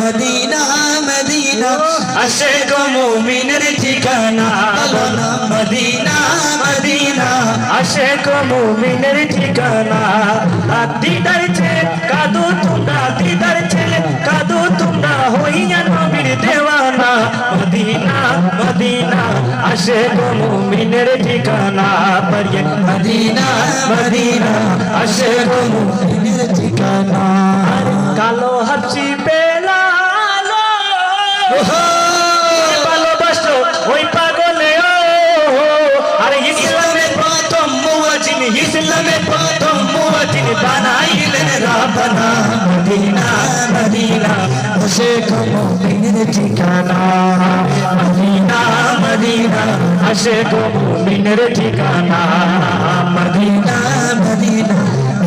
Medina Medina আসে গো মুমিনের ঠিকানা বলো না মদিনা মদিনা আসে গো মুমিনের ঠিকানা দিদার ছেলে কাদু তোমরা দিদার ছেলে কাদু তোমরা হইয়া নবীর দেওয়ানা মদিনা মদিনা আসে গো মুমিনের ঠিকানা পরিয়ে মদিনা মদিনা আসে গো মুমিনের ঠিকানা কালো হাসি পে ভালোবাসো ওই পাগলে আর ইসলামে প্রথম মুয়াজিন ইসলামে প্রথম মুয়াজিন বানাইলেন রাবানা মদিনা মদিনা সে কমিনের ঠিকানা ঠিকানা মদিনা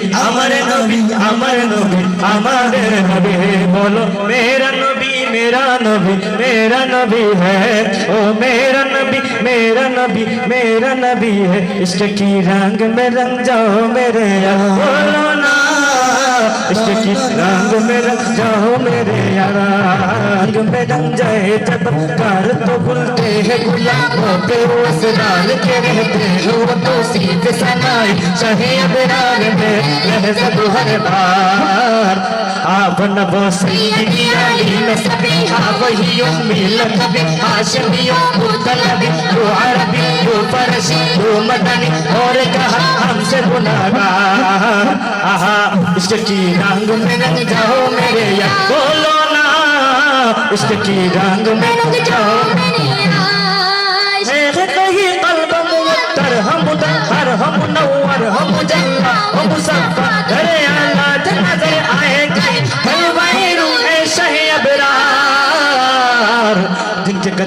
امر نبی امر نبی امر نبی بولو میرا نبی میرا نبی میرا نبی ہے او میرا نبی میرا نبی میرا نبی ہے اس کی رنگ میں رنگ جاؤ میرے بولو نا عشق کی رنگ میں رنگ جاؤ میرے یار رنگ میں رنگ جائے جب کار تو بھولتے ہیں کے رہتے تو مہزد و ہر بار آپ نبو سیدی آلی میں سبیہ وہی امی لطبی آشمی کو طلبی تو عربی تو فرشی تو مدنی اور کہا ہم سے بناہ گار آہا عشق کی رنگ میں رنگ جاؤ میرے یا بولو نا عشق کی رنگ میں رنگ جاؤ میرے آج ہم دہر ہم نوار ہم جنہ ہم سفر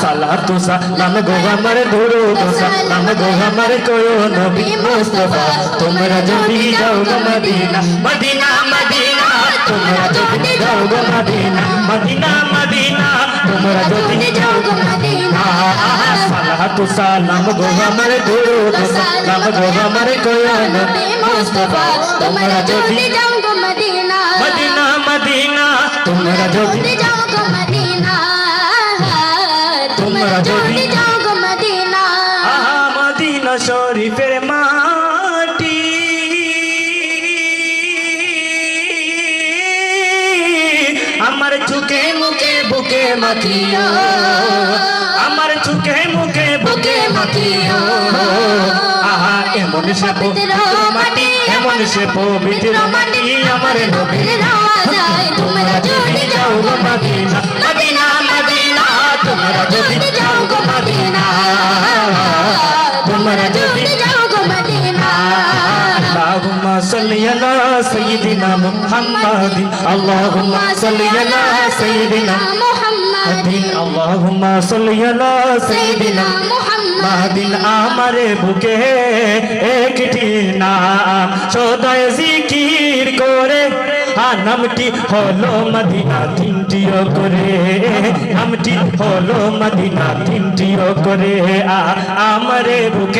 سال تو گوگا مارے گوڑو تو گوگا مارے نبی مستر جو مدینہ مدینہ مدینہ مارے گوگا مارے نبی مدینہ مدینہ جو মাটি আমার চুকে মুখে বুকে মাথিয়া আমার চুকে মুখে বুকে মাথিয়া আহা এমন সে মাটি এমন সে পবিত্র মাটি আমার তোমরা যদি যাও গো মদিনা তোমরা যদি যাও গো سيدنا محمد اللهم صل على سيدنا محمد اللهم صل على سيدنا محمد আমার বুকে একটি নাম সদায় জিকির করে নামটি হলো মদিনা তিনটিও করে নামটি হলো মদিনা তিনটিও করে আ আমার বুকে